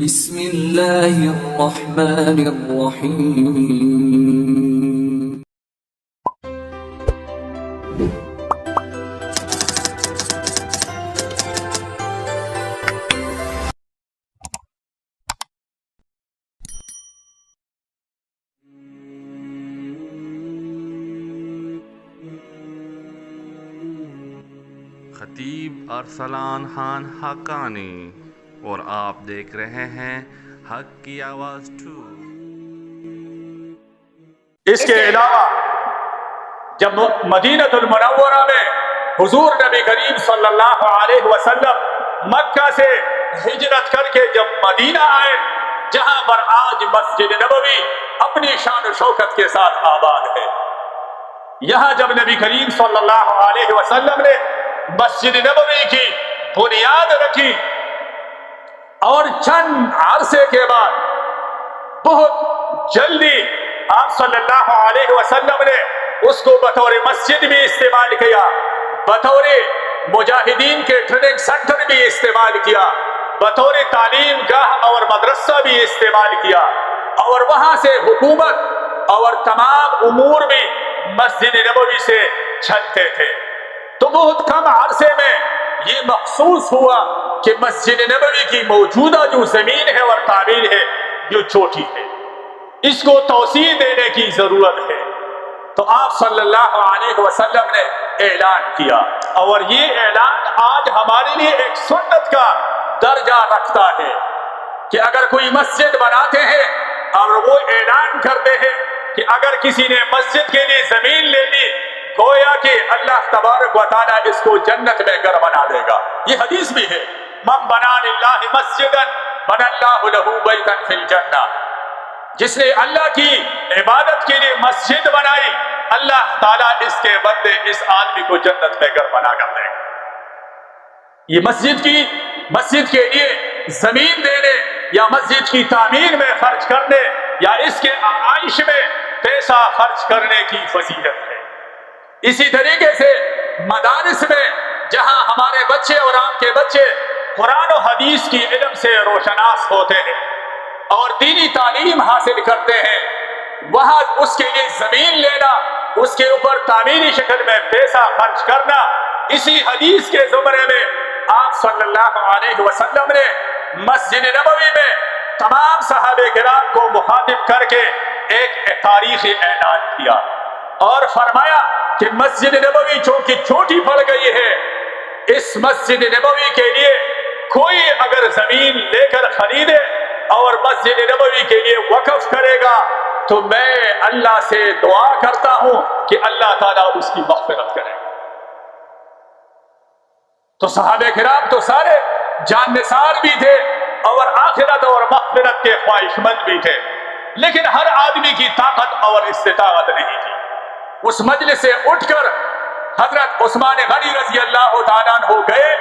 بسم الله الرحمن الرحيم. خطیب ارسلان خان حقانی اور آپ دیکھ رہے ہیں حق کی آواز ٹو اس کے علاوہ جب مدینہ المنورہ میں حضور نبی کریم صلی اللہ علیہ وسلم مکہ سے ہجرت کر کے جب مدینہ آئے، جہاں پر آج مسجد نبوی اپنی شان و شوکت کے ساتھ آباد ہے۔ یہاں جب نبی کریم صلی اللہ علیہ وسلم نے مسجد نبوی کی بنیاد رکھی اور چند عرصے کے بعد بہت جلدی آپ صلی اللہ علیہ وسلم نے اس کو بطور مسجد بھی استعمال کیا، بطور مجاہدین کے ٹریننگ سینٹر بھی استعمال کیا، بطور تعلیم گاہ اور مدرسہ بھی استعمال کیا اور وہاں سے حکومت اور تمام امور بھی مسجد نبوی سے چلتے تھے۔ تو بہت کم عرصے میں یہ محسوس ہوا کہ مسجد نبوی کی موجودہ جو زمین ہے اور تعمیر ہے جو چھوٹی ہے۔ اس کو توسیع دینے کی ضرورت ہے۔ تو آپ صلی اللہ علیہ وسلم نے اعلان کیا۔ اور یہ اعلان آج ہمارے لیے ایک سنت کا درجہ رکھتا ہے کہ اگر کوئی مسجد بناتے ہیں اور وہ اعلان کرتے ہیں کہ اگر کسی نے مسجد کے لیے زمین لے لی گویا کہ اللہ تبارک و تعالیٰ اس کو جنت میں گھر بنا دے گا۔ یہ حدیث بھی ہے۔ من بنا للہ مسجدا بن اللہ له بیتا فی الجنہ۔ جس نے اللہ کی عبادت کے لیے مسجد بنائی، اللہ تعالیٰ اس کے بدلے اس آدمی کو جنت میں گھر بنا کر دے گا۔ یہ مسجد کی، مسجد کے لیے زمین دینے یا مسجد کی تعمیر میں خرچ کرنے یا اس کے آئش میں پیسہ خرچ کرنے کی فضیلت ہے اسی طریقے سے مدارس میں جہاں ہمارے بچے اور آپ کے بچے قرآن و حدیث کی علم سے روشناس ہوتے ہیں اور دینی تعلیم حاصل کرتے ہیں، وہاں اس کے لیے زمین لینا، اس کے اوپر تعمیری شکل میں پیسہ خرچ کرنا، اسی حدیث کے زمرے میں آپ صلی اللہ علیہ وسلم نے مسجد نبوی میں تمام صحابہ کرام کو مخاطب کر کے ایک تاریخی اعلان کیا اور فرمایا کہ مسجد نبوی چونکہ چھوٹی پڑ گئی ہے، اس مسجد نبوی کے لیے کوئی اگر زمین لے کر خریدے اور مسجد نبوی کے لیے وقف کرے گا، تو میں اللہ سے دعا کرتا ہوں کہ اللہ تعالیٰ اس کی مغفرت کرے۔ تو صحابہ کرام تو سارے جان نثار بھی تھے اور آخرت اور مغفرت کے خواہش مند بھی تھے، لیکن ہر آدمی کی طاقت اور استطاعت نہیں تھی۔ اس مجلس سے اٹھ کر حضرت عثمان غنی رضی اللہ تعالیٰ ہو گئے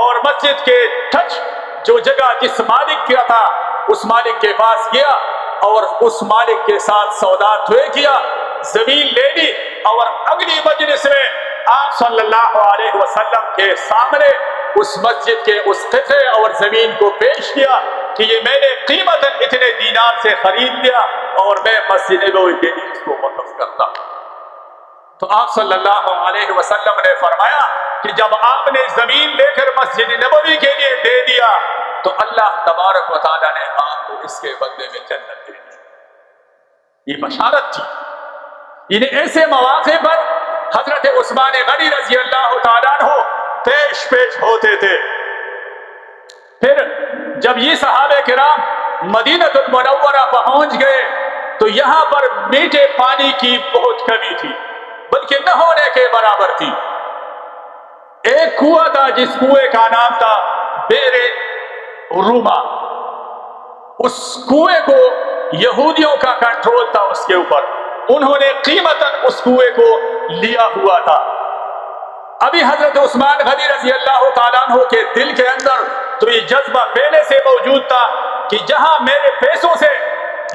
اور مسجد کے ٹچ جو جگہ جس مالک کیا تھا، اس مالک کے پاس گیا اور اس مالک کے ساتھ سودا طے کیا، زمین لے لی اور اگلی مجلس میں آپ صلی اللہ علیہ وسلم کے سامنے اس مسجد کے اس قطعے اور زمین کو پیش کیا کہ یہ میں نے قیمت اتنے دینار سے خرید لیا اور میں مسجد نبوی کے لیے اس کو وقف کرتا ہوں۔ تو آپ صلی اللہ علیہ وسلم نے فرمایا کہ جب آپ نے زمین لے کر مسجد نبوی کے لیے دے دیا، تو اللہ تبارک و تعالیٰ نے آپ کو اس کے بدلے میں جنت دے دی۔ یہ بشارت تھی۔ انہیں ایسے مواقع پر حضرت عثمان غنی رضی اللہ تعالیٰ ہو پیش پیش ہوتے تھے۔ پھر جب یہ صحابہ کرام مدینہ المنورہ پہنچ گئے، تو یہاں پر میٹھے پانی کی بہت کمی تھی بلکہ نہ ہونے کے برابر تھی ایک کنواں تھا جس کنویں کا نام تھا بیر روما اس کنویں کو یہودیوں کا کنٹرول تھا اس کے اوپر انہوں نے قیمت اس کنویں کو لیا ہوا تھا ابھی حضرت عثمان غنی رضی اللہ تعالیٰ عنہ کے دل کے اندر تو یہ جذبہ پہلے سے موجود تھا کہ جہاں میرے پیسوں سے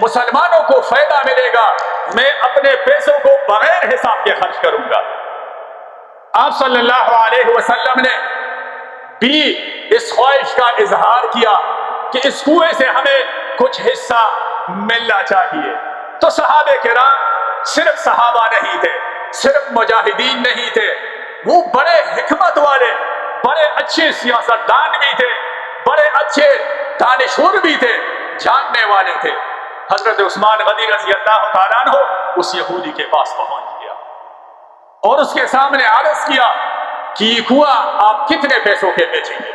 مسلمانوں کو فائدہ ملے گا میں اپنے پیسوں کو بغیر حساب کے خرچ کروں گا آپ صلی اللہ علیہ وسلم نے بھی اس خواہش کا اظہار کیا کہ اس کنویں سے ہمیں کچھ حصہ ملنا چاہیے۔ تو صحابہ کرام صرف صحابہ نہیں تھے، صرف مجاہدین نہیں تھے، وہ بڑے حکمت والے، بڑے اچھے سیاستدان بھی تھے، بڑے اچھے دانشور بھی تھے، جاننے والے تھے۔ حضرت عثمان غنی رضی اللہ تعالیٰ عنہ اس یہودی کے پاس پہنچ اور اس کے سامنے عرض کیا کہ یہ کنواں آپ کتنے پیسوں کے بیچیں گے؟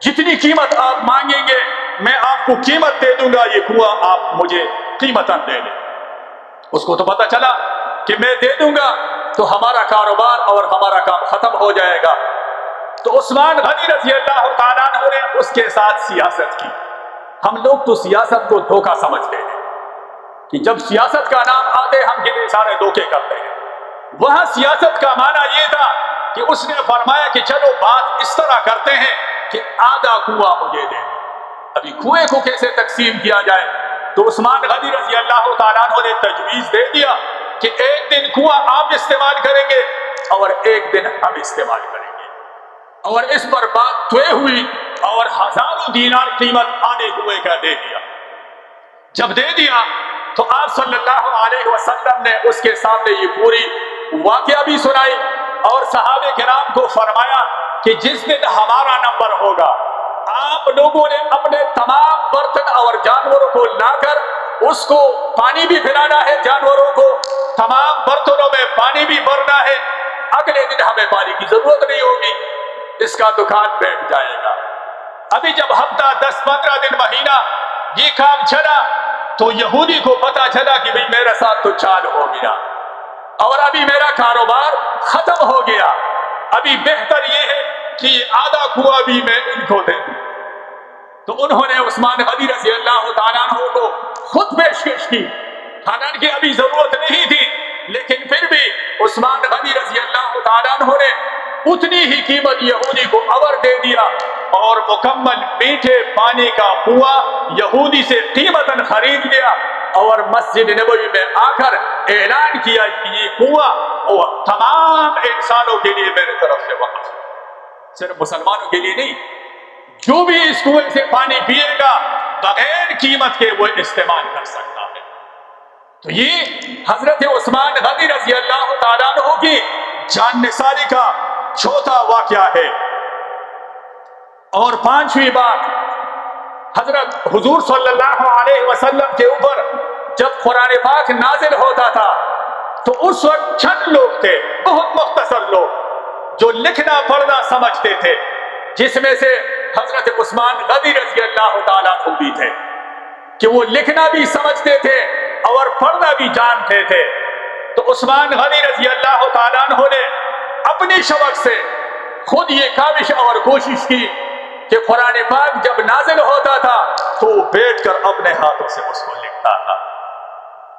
جتنی قیمت آپ مانگیں گے، میں آپ کو قیمت دے دوں گا، یہ کنواں آپ مجھے قیمت دے دیں۔ اس کو تو پتا چلا کہ میں دے دوں گا تو ہمارا کاروبار اور ہمارا کام ختم ہو جائے گا۔ تو عثمان غنی رضی اللہ تعالیٰ نے اس کے ساتھ سیاست کی۔ ہم لوگ تو سیاست کو دھوکہ سمجھتے ہیں کہ جب سیاست کا نام آتے، ہم کتنے سارے دھوکے کرتے ہیں۔ وہاں سیاست کا معنی یہ تھا کہ اس نے فرمایا کہ چلو بات اس طرح کرتے ہیں کہ آدھا کنواں مجھے دے ابھی کنویں کو کیسے تقسیم کیا جائے؟ تو عثمان غنی رضی اللہ تعالیٰ نے تجویز دے دیا کہ ایک دن کنواں آپ استعمال کریں گے اور ایک دن ہم استعمال کریں گے۔ اور اس پر بات طے ہوئی اور ہزاروں دینار قیمت آنے ہوئے کا دے دیا۔ جب دے دیا تو آپ صلی اللہ علیہ وسلم نے اس کے سامنے یہ پوری واقعہ بھی سنائی اور صحابہ کرام کو فرمایا کہ جس دن ہمارا نمبر ہوگا، آپ لوگوں نے اپنے تمام برتن اور جانوروں کو لا کر اس کو پانی بھی پلانا ہے، جانوروں کو تمام برتنوں میں پانی بھی بھرنا ہے۔ اگلے دن ہمیں پانی کی ضرورت نہیں ہوگی، اس کا دکان بیٹھ جائے گا۔ ابھی جب ہفتہ، دس، پندرہ دن مہینہ یہ کام چلا تو یہودی کو پتا چلا کہ بھئی میرا ساتھ تو چال ہو گیا۔ اور ابھی میرا کاروبار ختم ہو گیا۔ ابھی بہتر یہ ہے کہ آدھا کنواں بھی میں ان کو دے دوں۔ تو انہوں نے عثمان غنی رضی اللہ تعالیٰ عنہ کو خود پیشکش کی۔ حالانکہ ابھی ضرورت نہیں تھی، لیکن پھر بھی عثمان غنی رضی اللہ تعالیٰ عنہ نے اتنی ہی قیمت یہودی کو اور دے دیا اور مکمل میٹھے پانی کا کنواں یہودی سے قیمتاً خرید لیا اور مسجد نبوی میں آ کر اعلان کیا کہ یہ کنواں اور تمام انسانوں کے لیے میرے طرف سے وقف صرف مسلمانوں کے لیے نہیں، جو بھی اس کنویں سے پانی پیے گا، بغیر قیمت کے وہ استعمال کر سکتا ہے۔ تو یہ حضرت عثمان غنی رضی اللہ تعالیٰ عنہ کی جان نثاری کا چوتھا واقعہ ہے۔ اور پانچویں بات، حضرت حضور صلی اللہ علیہ وسلم کے اوپر جب قرآن پاک نازل ہوتا تھا، تو اس وقت چند لوگ تھے، بہت مختصر لوگ، جو لکھنا، پڑھنا سمجھتے تھے، جس میں سے حضرت عثمان غنی رضی اللہ تعالیٰ بھی تھے، کہ وہ لکھنا بھی سمجھتے تھے اور پڑھنا بھی جانتے تھے۔ تو عثمان غنی رضی اللہ تعالیٰ عنہ نے اپنی شبق سے خود یہ کاوش اور کوشش کی کہ قرآن پاک جب نازل ہوتا تھا تو وہ بیٹھ کر اپنے ہاتھوں سے اس کو لکھتا تھا۔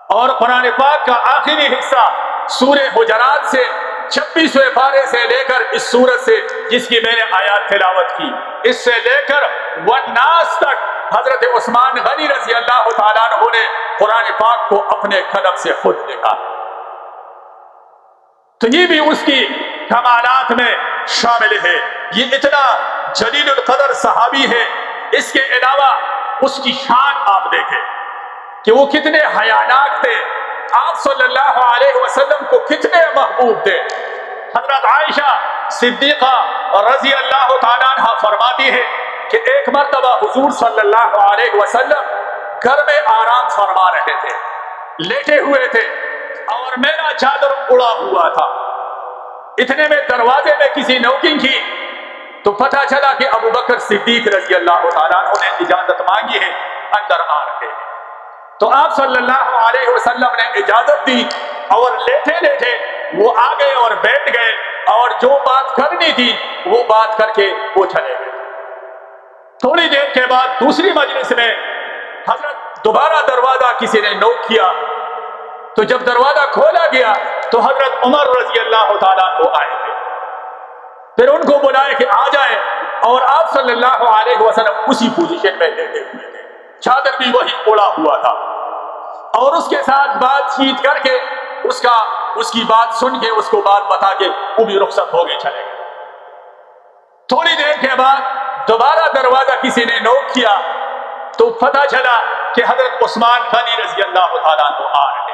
اور قرآن پاک کا آخری حصہ سورہ حجرات سے چھبیسویں پارے سے لے کر اس سورت سے جس کی میں نے آیات تلاوت کی، اس سے لے کر وناس تک حضرت عثمان غنی رضی اللہ تعالیٰ عنہ نے قرآن پاک کو اپنے قدم سے خود لکھا۔ تو یہ بھی اس کی کمالات میں شامل ہے۔ یہ اتنا جلیل القدر صحابی ہے۔ اس کے علاوہ اس کی شان آپ دیکھیں کہ وہ کتنے حیانات تھے۔ آپ صلی اللہ علیہ وسلم کو کتنے محبوب تھے۔ حضرت عائشہ صدیقہ رضی اللہ تعالیٰ عنہ فرماتی ہے کہ ایک مرتبہ حضور صلی اللہ علیہ وسلم گھر میں آرام فرما رہے تھے، لیٹے ہوئے تھے اور میرا چادر اڑا ہوا تھا۔ اتنے میں دروازے میں کسی نوکنگ کی تو پتہ چلا کہ ابو بکر صدیق رضی اللہ تعالیٰ عنہ نے اجازت مانگی ہے، اندر آ رہے ہیں۔ تو آپ صلی اللہ علیہ وسلم نے اجازت دی اور لیٹے لیٹے وہ آگے اور بیٹھ گئے اور جو بات کرنی تھی وہ بات کر کے وہ چلے گئے۔ تھوڑی دیر کے بعد دوسری مجلس میں حضرت دوبارہ دروازہ کسی نے نوک کیا۔ تو جب دروازہ کھولا گیا تو حضرت عمر رضی اللہ تعالیٰ کو آئے تھے۔ پھر ان کو بلائے کہ آ جائے اور آپ صلی اللہ علیہ وسلم اسی پوزیشن میں لیٹے ہوئے تھے۔ چادر بھی وہی اڑا ہوا تھا۔ اور اس کے ساتھ بات چیت کر کے اس کا اس کی بات سن کے اس کو بات بتا کے وہ بھی رخصت ہو گئے چلے گئے۔ تھوڑی دیر کے بعد دوبارہ دروازہ کسی نے نوک کیا تو پتہ چلا کہ حضرت عثمان غنی رضی اللہ تعالیٰ عنہ آ رہے ہیں۔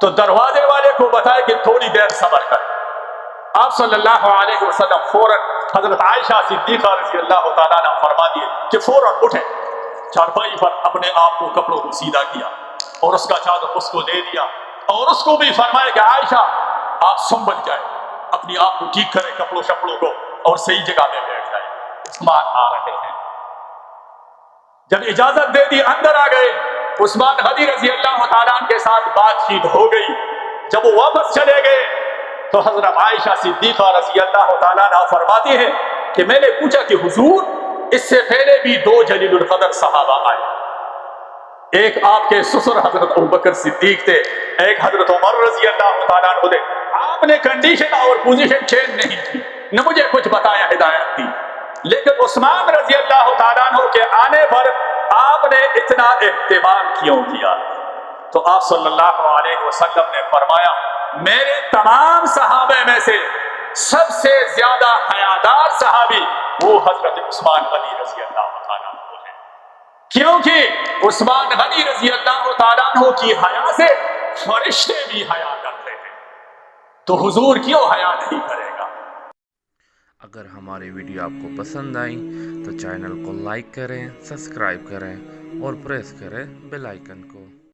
تو دروازے والے کو بتایا کہ تھوڑی دیر صبر کر۔ آپ صلی اللہ علیہ وسلم فوراً حضرت عائشہ صدیقہ رضی اللہ تعالیٰ نے فرما دیے کہ فوراً اٹھے چارپائی پر اپنے آپ کو کپڑوں کو سیدھا کیا اور اس کا چادر اس کو دے دیا اور اس کو بھی فرمایا کہ عائشہ، آپ سنبھل جائے اپنی آپ کو ٹھیک کرے کپڑوں شپڑوں کو اور صحیح جگہ میں بیٹھ جائے عثمان آ رہے ہیں۔ جب اجازت دے دی، اندر آ گئے۔ عثمان غنی رضی اللہ تعالیٰ کے ساتھ بات چیت ہو گئی۔ جب وہ واپس چلے گئے، تو حضرت عائشہ صدیقہ رضی اللہ تعالیٰ عنہ فرماتی ہے کہ میں نے پوچھا کہ حضور، اس سے پہلے بھی دو جلیل القدر صحابہ آئے۔ ایک آپ کے سسر حضرت ابوبکر صدیق تھے، ایک حضرت عمر رضی اللہ تعالیٰ عنہ تھے۔ آپ نے کنڈیشن اور پوزیشن چینج نہیں کی، نہ مجھے کچھ بتایا، ہدایت دی۔ لیکن عثمان رضی اللہ تعالیٰ عنہ کے آنے پر آپ نے اتنا اہتمام کیوں کیا؟ تو آپ صلی اللہ علیہ وسلم نے فرمایا، میرے تمام صحابہ میں سے سب سے زیادہ حیادار صحابی وہ حضرت عثمان غنی رضی اللہ تعالیٰ عنہ ہیں۔ کیونکہ عثمان غنی رضی اللہ تعالیٰ کی حیا سے فرشتے بھی حیا کرتے ہیں۔ تو حضور کیوں حیا نہیں کرے؟ اگر ہماری ویڈیو آپ کو پسند آئی تو چینل کو لائک کریں، سبسکرائب کریں اور پریس کریں بیل آئیکن کو۔